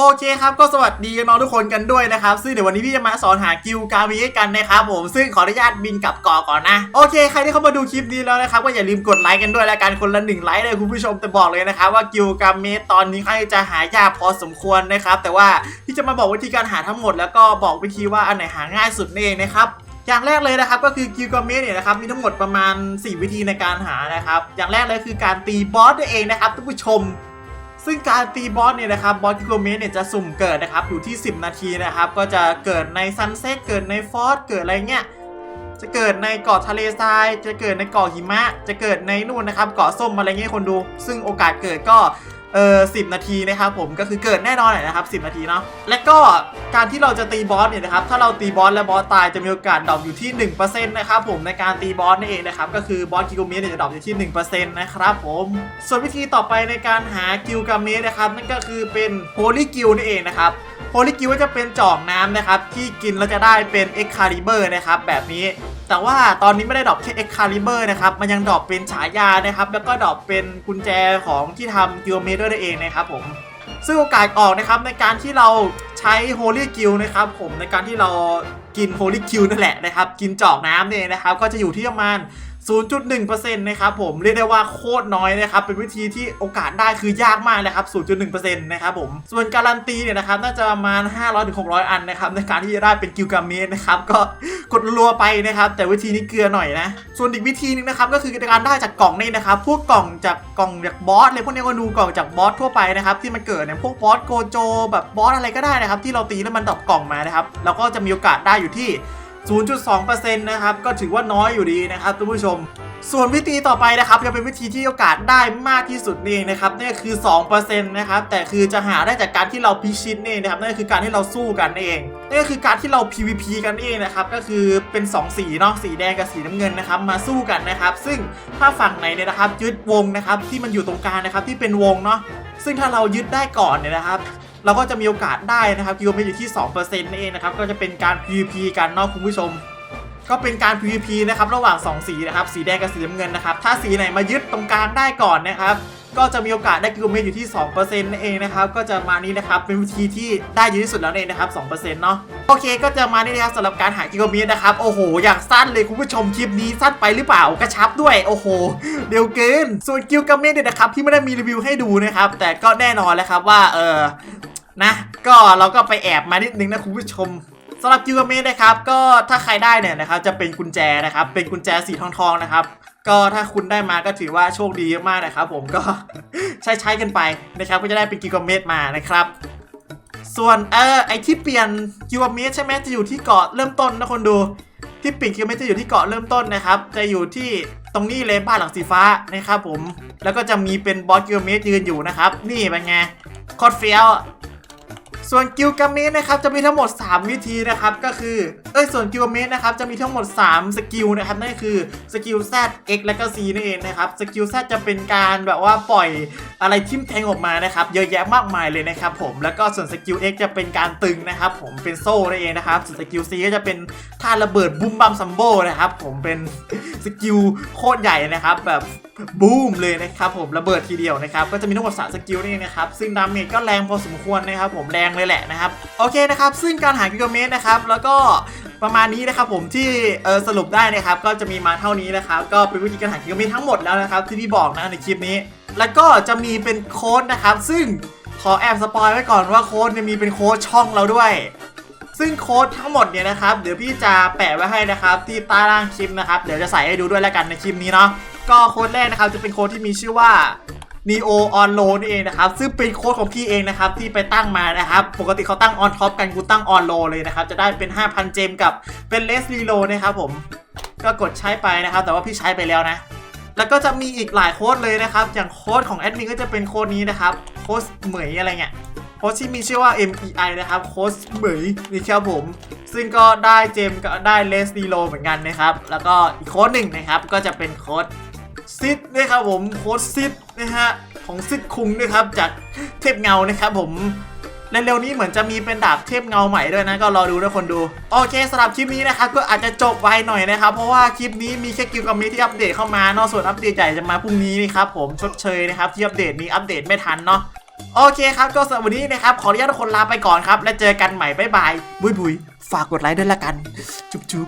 โอเคครับก็สวัสดีน้องทุกคนกันด้วยนะครับ ซึ่งเดี๋ยววันนี้พี่จะมาสอนหากิลกาวีกันนะครับผมซึ่งขออนุญาตบินกลับเกาะก่อนนะ โอเคใครที่เข้ามาดูคลิปนี้แล้วนะครับก็อย่าลืมกดไลค์กันด้วยละกันคนละหนึ่งไลค์เลยคุณผู้ชมแต่บอกเลยนะครับว่ากิลกาเมตอนนี้ค่อนข้จะหายากพอสมควรนะครับแต่ว่าพี่จะมาบอกวิธีการหาทั้งหมด แล้วก็บอกวิธีว่าอันไหนหาง่ายสุดนี่เองนะครับอย่างแรกเลยนะครับก็คือกิลกาเมสเนี่ยนะครับมีทั้งหมดประมาณ 4 วิธีในการหานะครับ อย่างแรกเลยคือการตีบอสนั่นเองนะครับท่านผู้ชม ซึ่งการตีบอสเนี่ยนะครับบอสกิโลเมตรเนี่ยจะสุ่มเกิดนะครับอยู่ที่ 10 นาทีนะครับก็จะเกิดในซันเซ็ตเกิดในฟอสเกิดอะไรเงี้ยจะเกิดในเกาะทะเลทราย จะเกิดในเกาะหิมะ จะเกิดในนู่นนะครับเกาะส้มอะไรเงี้ยคนดู ซึ่งโอกาสเกิดก็ เออสินาทีนะครับผมก็คือเกิดแน่นอนแหละนะครับ 10 นาทีเนาะและก็การที่เราจะตีบอสเนี่ยนะครับถ้าเราตีบอสและบอสตายจะมีโอกาสดรอปอยู่ที่1%นะครับผมในการตีบอสนั่นเองนะครับก็คือบอสกิโลเมสเนี่ยจะดรอปอยู่ที่1%นะครับผมส่วนวิธีต่อไปในการหากิลกาเมสนะครับนั่นก็คือเป็นโฮลี่กิลนั่นเองนะครับ โฮลี่กิลก็จะเป็นจอกน้ำนะครับ ที่กินแล้วจะได้เป็นเอ็กคาลิเบอร์นะครับแบบนี้ แต่ว่าตอนนี้ไม่ได้ดรอปแค่เอ็กคาลิเบอร์นะครับ มันยังดรอปเป็นฉายานะครับ แล้วก็ดรอปเป็นกุญแจของที่ทำกิลเมเดอร์ได้เองนะครับผมซึ่งโอกาสออกนะครับในการที่เราใช้โฮลี่กิลนะครับผมในการที่เรากินโฮลี่กิลนั่นแหละนะครับ กินจอกน้ำเนี่ยนะครับ ก็จะอยู่ที่ประมาณ 0.1%นะครับผมเรียกได้ว่าโคตรน้อยนะครับเป็นวิธีที่โอกาสได้คือยากมากนะครับ 0.1%นะครับผมส่วนการันตีเนี่ยนะครับน่าจะประมาณ 500-600 อันนะครับในการที่จะได้เป็นกิลกาเมสนะครับก็กดรัวไปนะครับแต่วิธีนี้เกลือหน่อยนะ ส่วนอีกวิธีหนึงนะครับก็คือการได้จากกล่องนี่นะครับพวกกล่องจากกล่องจากบอสเลยพวกนี้ก็ดูกล่องจากบอสทั่วไปนะครับที่มันเกิดเนี่ยพวกบอสโกโจแบบบอสอะไรก็ได้นะครับที่เราตีแล้วมันดอปกล่องมานะครับแล้วก็จะมีโอกาสได้อยู่ที่ 0.2%นะครับก็ถือว่าน้อยอยู่ดีนะครับท่านผู้ชม ส่วนวิธีต่อไปนะครับจะเป็นวิธีที่โอกาสได้มากที่สุดนี่เองนะครับนั่คือ2%นะครับแต่คือจะหาได้จากการที่เราพิชิตนี่นะครับนั่นคือการที่เราสู้กันเองนั่ก็คือการที่เรา PVP กันนี่เองนะครับก็คือเป็น 2 สีเนาะสีแดงกับสีน้ำเงินนะครับมาสู้กันนะครับ ซึ่งถ้าฝั่งไหนเนี่ยนะครับยึดวงนะครับที่มันอยู่ตรงกลางนะครับที่เป็นวงเนาะซึ่งถ้าเรายึดได้ก่อนเนี่ยนะครับ เราก็จะมีโอกาสได้นะครับกิโลเมตรอยู่ที่2%นั่นเองนะครับก็จะเป็นการ PVP กันเนาะคุณผู้ชม ก็เป็นการ PVP นะครับระหว่าง 2 สีนะครับสีแดงกับสีน้ำเงินนะครับถ้าสีไหนมายึดตรงกลางได้ก่อนนะครับก็จะมีโอกาสได้กิโลเมตรอยู่ที่2%นั่นเองนะครับก็จะมานี้นะครับเป็นวิธีที่ได้เยอะที่สุดแล้วเองนะครับ2%เนาะโอเค ก็จะมานี่นะครับสำหรับการหากิโลเมตรนะครับโอ้โห อย่างสั้นเลยคุณผู้ชมคลิปนี้สั้นไปหรือเปล่ากระชับด้วยโอ้โหเร็วเกินส่วนกิลกาเมตเนี่ยนะครับที่ไม่ได้มีรีวิวให้ดูนะครับแต่ก็แน่นอนแล้วครับว่าเออ นะ ก็เราก็ไปแอบมานิดนึงนะคุณผู้ชมสำหรับกิลเมตนะครับ ก็ถ้าใครได้เนี่ยนะครับจะเป็นกุญแจนะครับ เป็นกุญแจสีทองทองๆนะครับ ก็ถ้าคุณได้มาก็ถือว่าโชคดีมากนะครับ ผมก็ใช้ใช้กันไปนะครับก็จะได้เป็นกิลเมตมานะครับ ส่วนเออไอที่เปลี่ยนกิลเมตใช่ไหมจะอยู่ที่เกาะเริ่มต้นนะคนดู ที่เปลี่ยนกิลเมตจะอยู่ที่เกาะเริ่มต้นนะครับ จะอยู่ที่ตรงนี้เลยบ้านหลังสีฟ้านะครับผม แล้วก็จะมีเป็นบอสกิลเมตยืนอยู่นะครับ นี่เป็นไงโคตรเฟี้ยว ส่วนกิลกาเมสนะครับจะมีทั้งหมด 3 วิธีนะครับก็คือเอ้ยส่วนกิลเมสนะครับจะมีทั้งหมด 3 สกิลนะครับนั่นคือสกิล Z X และก็ C นั่นเองนะครับสกิล Z จะเป็นการแบบว่าปล่อยอะไรทิ่มแทงออกมานะครับเยอะแยะมากมายเลยนะครับผมแล้วก็ส่วนสกิล X จะเป็นการตึงนะครับผมเป็นโซ่นั่นเองนะครับส่วนสกิล C ก็จะเป็นท่าระเบิดบูมบัมซัมโบนะครับผมเป็นสกิลโคตรใหญ่นะครับแบบบูมเลยนะครับผมระเบิดทีเดียวนะครับก็จะมีทั้งหมด3สกิลนี่นะครับซึ่งดาเมจก็แรงพอสมควรนะครับผมแรงเลยแหละนะครับ โอเคนะครับ ซึ่งการหากิโลเมตรนะครับ แล้วก็ประมาณนี้นะครับผมที่สรุปได้นะครับ ก็จะมีมาเท่านี้นะครับ ก็เป็นวิธีการหากิโลเมตรทั้งหมดแล้วนะครับ ที่พี่บอกนะในคลิปนี้ แล้วก็จะมีเป็นโค้ดนะครับ ซึ่งขอแอบสปอยไว้ก่อนว่าโค้ดเนี่ยมีเป็นโค้ดช่องเราด้วย ซึ่งโค้ดทั้งหมดเนี่ยนะครับ เดี๋ยวพี่จะแปะไว้ให้นะครับ ที่ใต้ล่างคลิปนะครับ เดี๋ยวจะใส่ให้ดูด้วยแล้วกันในคลิปนี้เนาะก็โค้ดแรกนะครับจะเป็นโค้ดที่มีชื่อว่า neo on low นี่เองนะครับ ซึ่งเป็นโค้ดของพี่เองนะครับ ที่ไปตั้งมานะครับ ปกติเขาตั้ง on top กันกูตั้ง on low เลยนะครับ จะได้เป็น 5,000 เจมกับเป็น less reload นะครับผม ก็กดใช้ไปนะครับ แต่ว่าพี่ใช้ไปแล้วนะ แล้วก็จะมีอีกหลายโค้ดเลยนะครับ อย่างโค้ดของแอดมินก็จะเป็นโค้ดนี้นะครับ โค้ดเหมยอะไรเงี้ยโค้ชที่มีชื่อว่า MEI นะครับ โค้ชเหมยนี่ครับผม ซึ่งก็ได้เจมก็ได้เลสดีโลเหมือนกันนะครับ แล้วก็อีกโค้ดหนึ่งนะครับ ก็จะเป็นโค้ด ซิดนะครับผมโค้ดซิดนะฮะของซิดคุงนะครับจากเทพเงานะครับผมเร็วๆนี้เหมือนจะมีเป็นดาบเทพเงาใหม่ด้วยนะ ก็รอดูนะคนดู โอเคสำหรับคลิปนี้นะครับก็อาจจะจบไวหน่อยนะครับ เพราะว่าคลิปนี้มีแค่กิวกับมีที่อัปเดตเข้ามาเนาะส่วนอัปเดตใหญ่จะมาพรุ่งนี้นะครับผมชดเชยนะครับที่อัปเดตนี้อัปเดตไม่ทันเนาะโอเคครับก็สำหรับวันนี้นะครับขออนุญาตทุกคนลาไปก่อนครับ แล้วเจอกันใหม่บ๊ายบายบุยบุยฝากกดไลค์ด้วยละกัน จุ๊บ